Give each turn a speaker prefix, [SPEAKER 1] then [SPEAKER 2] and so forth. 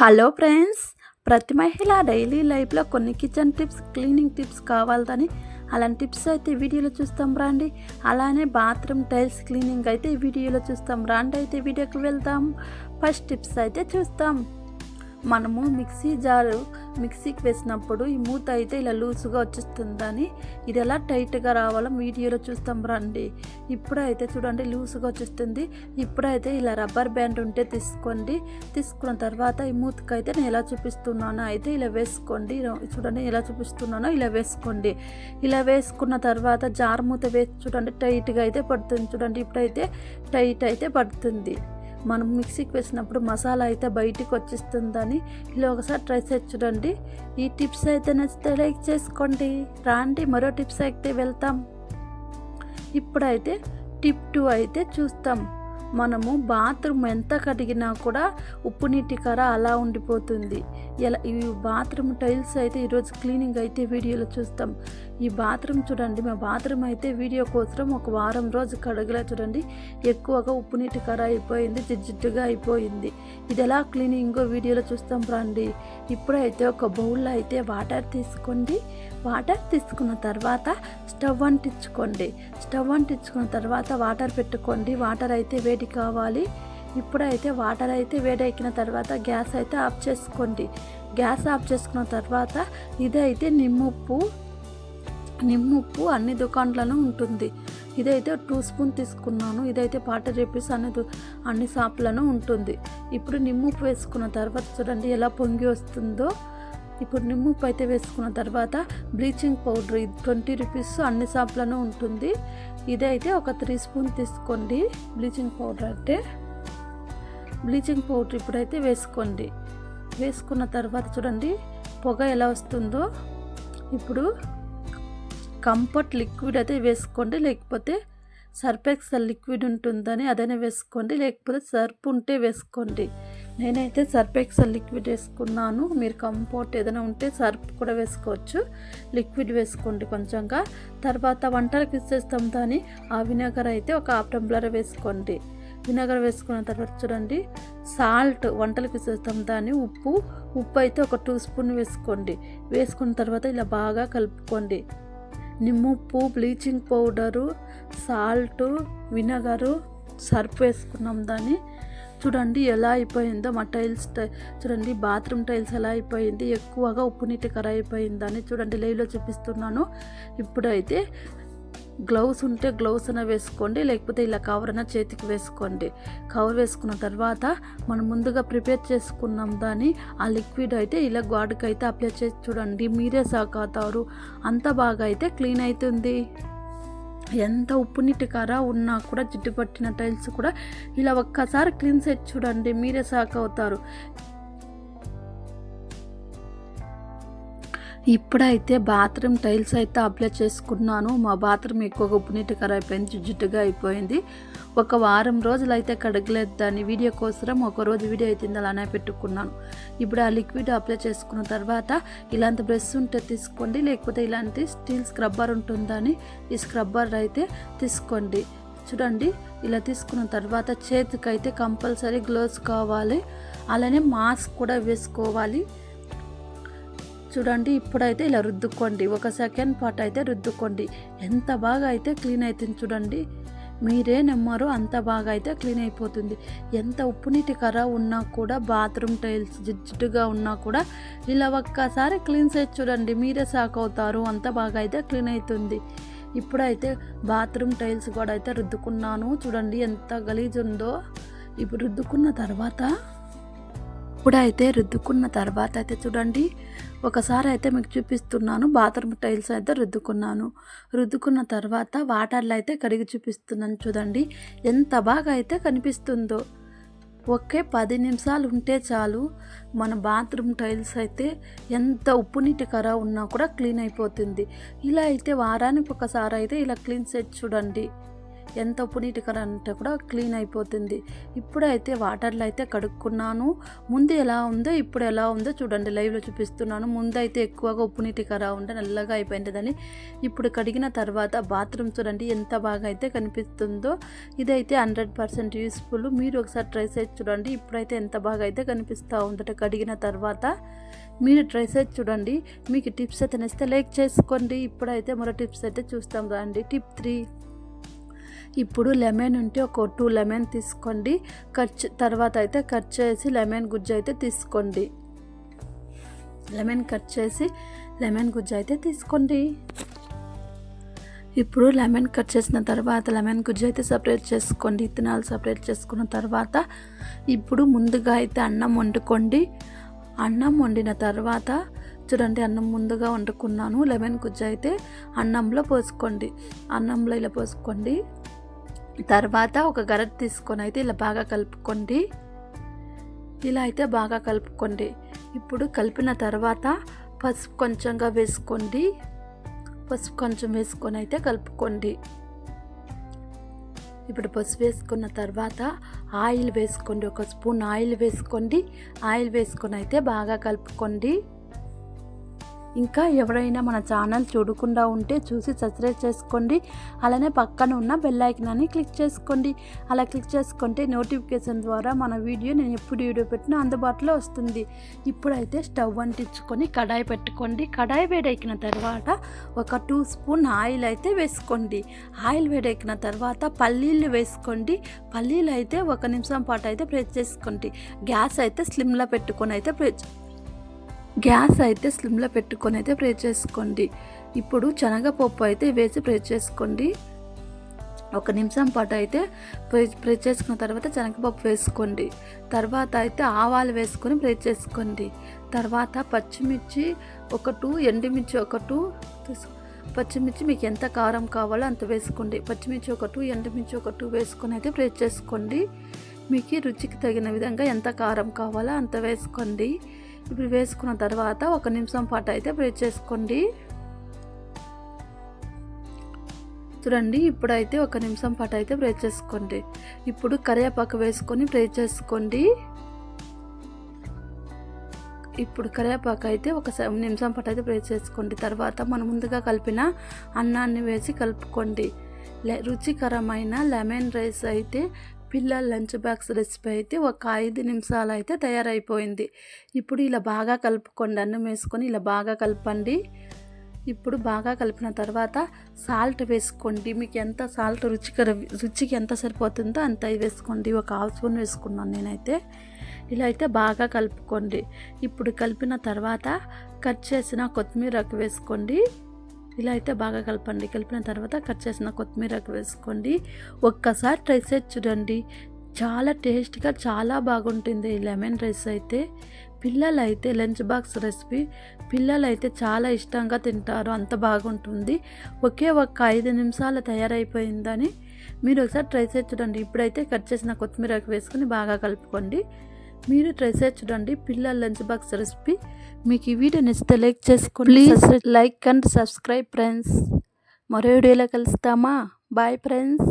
[SPEAKER 1] Hello friends ప్రతి మహిళ daily లైఫ్లో కొన్ని కిచెన్ టిప్స్ క్లీనింగ్ టిప్స్ కావాలని అలాంటి టిప్స్ అయితే వీడియోలో చూస్తాం రండి. అలానే బాత్రూమ్ టైల్స్ క్లీనింగ్ అయితే వీడియోలో చూస్తాం రండి. అయితే వీడియోకి వెళ్దాం. ఫస్ట్ టిప్స్ అయితే చూస్తాం. మనము మిక్సీ జారు మిక్సీకి వేసినప్పుడు ఈ మూత అయితే ఇలా లూసుగా వచ్చేస్తుందని. ఇది ఎలా టైట్గా రావాలో వీడియోలో చూస్తాం రండి. ఇప్పుడైతే చూడండి లూసుగా వచ్చేస్తుంది. ఇప్పుడైతే ఇలా రబ్బర్ బ్యాండ్ ఉంటే తీసుకోండి. తీసుకున్న తర్వాత ఈ మూతకి అయితే నేను ఎలా చూపిస్తున్నానో అయితే ఇలా వేసుకోండి. చూడండి ఎలా చూపిస్తున్నానో ఇలా వేసుకోండి. ఇలా వేసుకున్న తర్వాత జార్ మూత వేసి చూడండి టైట్గా అయితే పడుతుంది. చూడండి ఇప్పుడైతే టైట్ అయితే పడుతుంది. మనం మిక్సీకి వేసినప్పుడు మసాలా అయితే బయటికి వచ్చేస్తుందని ఇలా ఒకసారి ట్రై చేసి చూడండి. ఈ టిప్స్ అయితే నచ్చితే లైక్ చేసుకోండి. రాండి మరో టిప్స్ అయితే వెళ్తాం. ఇప్పుడైతే టిప్ టూ అయితే చూస్తాం. మనము బాత్రూమ్ ఎంత కడిగినా కూడా ఉప్పు నీటి కర అలా ఉండిపోతుంది. ఎలా ఈ బాత్రూమ్ టైల్స్ అయితే ఈరోజు క్లీనింగ్ అయితే వీడియోలో చూస్తాం. ఈ బాత్రూమ్ చూడండి మా బాత్రూమ్ అయితే వీడియో కోసం ఒక వారం రోజు కడగలే చూడండి. ఎక్కువగా ఉప్పు నీటి కర అయిపోయింది జిడ్జిడ్డుగా అయిపోయింది. ఇది ఎలా క్లీనింగో వీడియోలో చూస్తాం రండి. ఇప్పుడైతే ఒక బౌల్లో అయితే వాటర్ తీసుకోండి. వాటర్ తీసుకున్న తర్వాత స్టవ్ అంటించుకోండి. స్టవ్ అంటించుకున్న తర్వాత వాటర్ పెట్టుకోండి. వాటర్ అయితే వేడి కావాలి. ఇప్పుడైతే వాటర్ అయితే వేడెక్కిన తర్వాత గ్యాస్ అయితే ఆఫ్ చేసుకోండి. గ్యాస్ ఆఫ్ చేసుకున్న తర్వాత ఇదైతే నిమ్ముప్పు నిమ్ముప్పు అన్ని దుకాణాలను ఉంటుంది. ఇదైతే టూ స్పూన్ తీసుకున్నాను. ఇదైతే పాట రేపీస్ అన్ని అన్ని షాపులను ఉంటుంది. ఇప్పుడు నిమ్ముప్పు వేసుకున్న తర్వాత చూడండి ఎలా పొంగి వస్తుందో. ఇప్పుడు నిమ్ముప్పు అయితే వేసుకున్న తర్వాత బ్లీచింగ్ పౌడర్ ఇది ట్వంటీ రూపీస్ అన్ని షాపులను ఉంటుంది. ఇదైతే ఒక త్రీ స్పూన్ తీసుకోండి బ్లీచింగ్ పౌడర్ అంటే బ్లీచింగ్ పౌడర్ ఇప్పుడైతే వేసుకోండి. వేసుకున్న తర్వాత చూడండి పొగ ఎలా వస్తుందో. ఇప్పుడు కంఫర్ట్ లిక్విడ్ అయితే వేసుకోండి లేకపోతే సర్ఫెక్సల్ లిక్విడ్ ఉంటుందని అదైనా వేసుకోండి లేకపోతే సర్ఫ్ ఉంటే వేసుకోండి. నేనైతే సర్ఫెక్సల్ లిక్విడ్ వేసుకున్నాను. మీరు కంఫర్ట్ ఏదైనా ఉంటే సర్ఫ్ కూడా వేసుకోవచ్చు. లిక్విడ్ వేసుకోండి కొంచెంగా. తర్వాత వంటలకు ఇచ్చేస్తాం దాని ఆ విnegar అయితే ఒక హాఫ్ టంబ్లర్ వేసుకోండి. విnegar వేసుకున్న తర్వాత చూడండి. సాల్ట్ వంటలకు వేసేస్తాం దాన్ని. ఉప్పు ఉప్పు అయితే ఒక టూ స్పూన్ వేసుకోండి. వేసుకున్న తర్వాత ఇలా బాగా కలుపుకోండి. నిమ్ముప్పు bleaching powder salt vinegar Surf వేసుకున్నాం దాన్ని. చూడండి ఎలా అయిపోయిందో. మా టైల్స్ టై- చూడండి బాత్రూమ్ టైల్స్ ఎలా అయిపోయింది ఎక్కువగా ఉప్పు నీటి కర అయిపోయిందని చూడండి లైవ్లో చూపిస్తున్నాను. ఇప్పుడైతే గ్లౌస్ ఉంటే గ్లౌస్ అయినా వేసుకోండి లేకపోతే ఇలా కవర్ అయినా చేతికి వేసుకోండి. కవర్ వేసుకున్న తర్వాత మనం ముందుగా ప్రిపేర్ చేసుకున్నాం దాన్ని ఆ లిక్విడ్ అయితే ఇలా గాడుకి అయితే అప్లై చేసి చూడండి మీరే సాకాతారు. అంత బాగా అయితే క్లీన్ అవుతుంది ఎంత ఉప్పు నీటి కార ఉన్నా కూడా జిడ్డు పట్టిన టైల్స్ కూడా ఇలా ఒక్కసారి క్లీన్ చేసి చూడండి మీరే షాక్ అవుతారు. ఇప్పుడైతే బాత్రూమ్ టైల్స్ అయితే అప్లై చేసుకున్నాను. మా బాత్రూమ్ ఎక్కువగా ఉప్పు నీటి కర అయిపోయింది జిడ్డుగా అయిపోయింది. ఒక వారం రోజులు అయితే కడగలేదు దాన్ని. వీడియో కోసరం ఒక రోజు వీడియో అయితే అలానే పెట్టుకున్నాను. ఇప్పుడు ఆ లిక్విడ్ అప్లై చేసుకున్న తర్వాత ఇలాంటి బ్రష్ ఉంటే తీసుకోండి లేకపోతే ఇలాంటి స్టీల్ స్క్రబ్బర్ ఉంటుందని ఈ స్క్రబ్బర్ అయితే తీసుకోండి. చూడండి ఇలా తీసుకున్న తర్వాత చేతికైతే కంపల్సరీ గ్లోవ్స్ కావాలి. అలానే మాస్క్ కూడా వేసుకోవాలి. చూడండి ఇప్పుడైతే ఇలా రుద్దుకోండి. ఒక సెకండ్ పాటు అయితే రుద్దుకోండి. ఎంత బాగా అయితే క్లీన్ అవుతుంది చూడండి. మీరే నమ్మరు అంత బాగా అయితే క్లీన్ అయిపోతుంది. ఎంత ఉప్పు నీటి కర ఉన్నా కూడా బాత్రూమ్ టైల్స్ జిడ్డుగా ఉన్నా కూడా ఇలా ఒక్కసారి క్లీన్ చేసి చూడండి మీరే షాక్ అవుతారు. అంత బాగా అయితే క్లీన్ అవుతుంది ఇప్పుడైతే బాత్రూమ్ టైల్స్ కూడా అయితే రుద్దుకున్నాను. చూడండి ఎంత గలీజ్ ఉందో ఇప్పుడు రుద్దుకున్న తర్వాత ఇప్పుడైతే రుద్దుకున్న తర్వాత అయితే చూడండి ఒకసారి అయితే మీకు చూపిస్తున్నాను బాత్రూమ్ టైల్స్ అయితే రుద్దుకున్నాను. రుద్దుకున్న తర్వాత వాటర్లో అయితే కడిగి చూపిస్తున్నాను చూడండి ఎంత బాగా అయితే కనిపిస్తుందో. ఒకే పది నిమిషాలు ఉంటే చాలు మన బాత్రూమ్ టైల్స్ అయితే ఎంత ఉప్పు నీటి కర ఉన్నా కూడా క్లీన్ అయిపోతుంది. ఇలా అయితే వారానికి ఒకసారి అయితే ఇలా క్లీన్ చేసి చూడండి. ఎంత ఉప్పు నీటి కర అంటే కూడా క్లీన్ అయిపోతుంది. ఇప్పుడైతే వాటర్లో అయితే కడుక్కున్నాను. ముందు ఎలా ఉందో ఇప్పుడు ఎలా ఉందో చూడండి లైవ్లో చూపిస్తున్నాను. ముందు అయితే ఎక్కువగా ఉప్పు నీటి కర ఉంటే నల్లగా అయిపోయిందని ఇప్పుడు కడిగిన తర్వాత బాత్రూమ్ చూడండి ఎంత బాగా అయితే కనిపిస్తుందో. ఇదైతే హండ్రెడ్ పర్సెంట్ యూస్ఫుల్. మీరు ఒకసారి ట్రై చేసి చూడండి ఇప్పుడైతే ఎంత బాగా అయితే కనిపిస్తూ ఉందట కడిగిన తర్వాత. మీరు ట్రై చేసి చూడండి మీకు టిప్స్ అయితే నచ్చితే లైక్ చేసుకోండి. ఇప్పుడైతే మరో టిప్స్ అయితే చూస్తాం రండి టిప్ త్రీ. ఇప్పుడు లెమన్ ఉంటే ఒక టూ లెమన్ తీసుకోండి. కట్ తర్వాత అయితే కట్ చేసి లెమన్ గుజ్జు అయితే తీసుకోండి. లెమన్ కట్ చేసి లెమన్ గుజ్జు అయితే తీసుకోండి. ఇప్పుడు లెమన్ కట్ చేసిన తర్వాత లెమన్ గుజ్జు అయితే సపరేట్ చేసుకోండి. ఇత్తనాలు సపరేట్ చేసుకున్న తర్వాత ఇప్పుడు ముందుగా అయితే అన్నం వండుకోండి. అన్నం వండిన తర్వాత చూడండి అన్నం ముందుగా వండుకున్నాను. లెమన్ గుజ్జు అయితే అన్నంలో పోసుకోండి. అన్నంలో ఇలా పోసుకోండి. తర్వాత ఒక గరెట్ తీసుకొని అయితే ఇలా బాగా కలుపుకోండి. ఇలా అయితే బాగా కలుపుకోండి. ఇప్పుడు కలిపిన తర్వాత పసుపు కొంచెంగా వేసుకోండి. పసుపు కొంచెం వేసుకొని అయితే కలుపుకోండి. ఇప్పుడు పసుపు వేసుకున్న తర్వాత ఆయిల్ వేసుకోండి. ఒక స్పూన్ ఆయిల్ వేసుకోండి. ఆయిల్ వేసుకొని అయితే బాగా కలుపుకోండి. ఇంకా ఎవరైనా మన ఛానల్ చూడకుండా ఉంటే చూసి సబ్స్క్రైబ్ చేసుకోండి. అలానే పక్కన ఉన్న బెల్ ఐకనాన్ని క్లిక్ చేసుకోండి. అలా క్లిక్ చేసుకుంటే నోటిఫికేషన్ ద్వారా మన వీడియో నేను ఎప్పుడు వీడియో పెట్టినా అందుబాటులో వస్తుంది. ఇప్పుడైతే స్టవ్ అంటించుకొని కడాయి పెట్టుకోండి. కడాయి వేడెక్కిన తర్వాత ఒక టూ స్పూన్ ఆయిల్ అయితే వేసుకోండి. ఆయిల్ వేడెక్కిన తర్వాత పల్లీలు వేసుకోండి. పల్లీలు అయితే ఒక నిమిషం పాటు అయితే ప్రెస్ చేసుకోండి. గ్యాస్ అయితే స్లిమ్లో పెట్టుకొని అయితే ప్రెస్ గ్యాస్ అయితే స్లిమ్లో పెట్టుకొని అయితే ప్రే చేసుకోండి. ఇప్పుడు శనగపప్పు అయితే వేసి ప్రే చేసుకోండి. ఒక నిమిషం పాటు అయితే ప్రే ప్రే చేసుకున్న తర్వాత శనగపప్పు వేసుకోండి. తర్వాత అయితే ఆవాలు వేసుకొని ప్రే చేసుకోండి. తర్వాత పచ్చిమిర్చి ఒక టూ ఎండుమిర్చి ఒక టూ పచ్చిమిర్చి మీకు ఎంత కారం కావాలో అంత వేసుకోండి. పచ్చిమిర్చి ఒక టూ ఎండుమిర్చి ఒక టూ వేసుకొని అయితే ప్రే చేసుకోండి. మీకు రుచికి తగిన విధంగా ఎంత కారం కావాలో అంత వేసుకోండి. ఇప్పుడు వేసుకున్న తర్వాత ఒక నిమిషం పాటు అయితే ప్రే చేసుకోండి. చూడండి ఇప్పుడైతే ఒక నిమిషం పాటు అయితే ప్రే చేసుకోండి. ఇప్పుడు కరివేపాకు వేసుకొని ప్రే చేసుకోండి. ఇప్పుడు కరివేపాకు అయితే ఒక నిమిషం పాటు అయితే ప్రే చేసుకోండి. తర్వాత మనం ముందుగా కలిపిన అన్నాన్ని వేసి కలుపుకోండి. లె- రుచికరమైన లెమన్ రైస్ అయితే పిల్లల లంచ్ బాక్స్ రెసిపీ అయితే ఒక ఐదు నిమిషాలు అయితే తయారైపోయింది. ఇప్పుడు ఇలా బాగా కలుపుకోండి అన్నం వేసుకొని ఇలా బాగా కలపండి. ఇప్పుడు బాగా కలిపిన తర్వాత సాల్ట్ వేసుకోండి. మీకు ఎంత సాల్ట్ రుచికర రుచికి ఎంత సరిపోతుందో అంత వేసుకోండి. ఒక హాఫ్ స్పూన్ వేసుకున్నాను నేనైతే. ఇలా అయితే బాగా కలుపుకోండి. ఇప్పుడు కలిపిన తర్వాత కట్ చేసిన కొత్తిమీరకు వేసుకోండి. ఇలా అయితే బాగా కలపండి. కలిపిన తర్వాత కట్ చేసిన కొత్తిమీరకు వేసుకోండి. ఒక్కసారి ట్రై చేసి చూడండి. చాలా టేస్ట్గా చాలా బాగుంటుంది ఈ లెమన్ రైస్ అయితే. పిల్లలైతే లంచ్ బాక్స్ రెసిపీ పిల్లలైతే చాలా ఇష్టంగా తింటారు. అంత బాగుంటుంది. ఒకే ఒక్క ఐదు నిమిషాలు తయారైపోయిందని మీరు ఒకసారి ట్రై చేసి చూడండి. ఇప్పుడైతే కట్ చేసిన కొత్తిమీరకు వేసుకొని బాగా కలుపుకోండి. మీరు ట్రై చేసి చూడండి. పిల్లల లంచ్ బాక్స్ రెసిపీ. మీకు ఈ వీడియో నచ్చితే లైక్ చేసుకోండి please like and subscribe friends మరో వీడియోలో కలుస్తామా? Bye friends